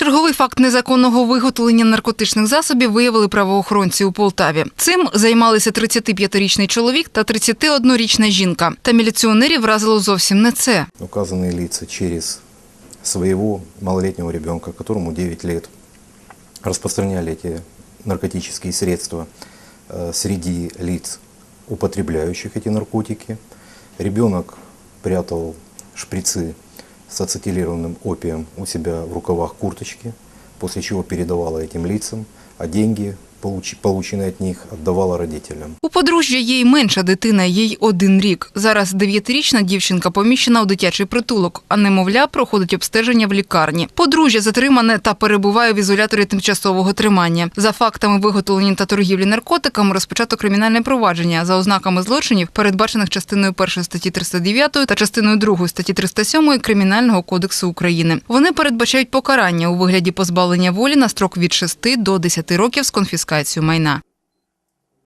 Черговий факт незаконного виготовлення наркотичних засобів виявили правоохоронці у Полтаві. Цим займалися 35-річний чоловік та 31-річна жінка. Та міліціонерів вразило зовсім не це. указанные лица через своего малолетнего ребенка, которому 9 лет, распространяли эти наркотические средства э, среди лиц, употребляющих эти наркотики. Ребенок прятал шприцы с ацетилированным опием у себя в рукавах курточки, после чего передавала этим лицам, а деньги, полученные от них, отдавала родителям. У подружжя є й менша дитина, їй один рік. Зараз дев'ятирічна дівчинка поміщена у дитячий притулок, а немовля проходить обстеження в лікарні. Подружжя затримане та перебуває в ізоляторі тимчасового тримання. За фактами виготовлення та торгівлі наркотиками розпочато кримінальне провадження за ознаками злочинів, передбачених частиною 1 статті 309 та частиною 2 статті 307 Кримінального кодексу України. Вони передбачають покарання у вигляді позбавлення волі на строк від 6 до 10 років з конфіскацією майна.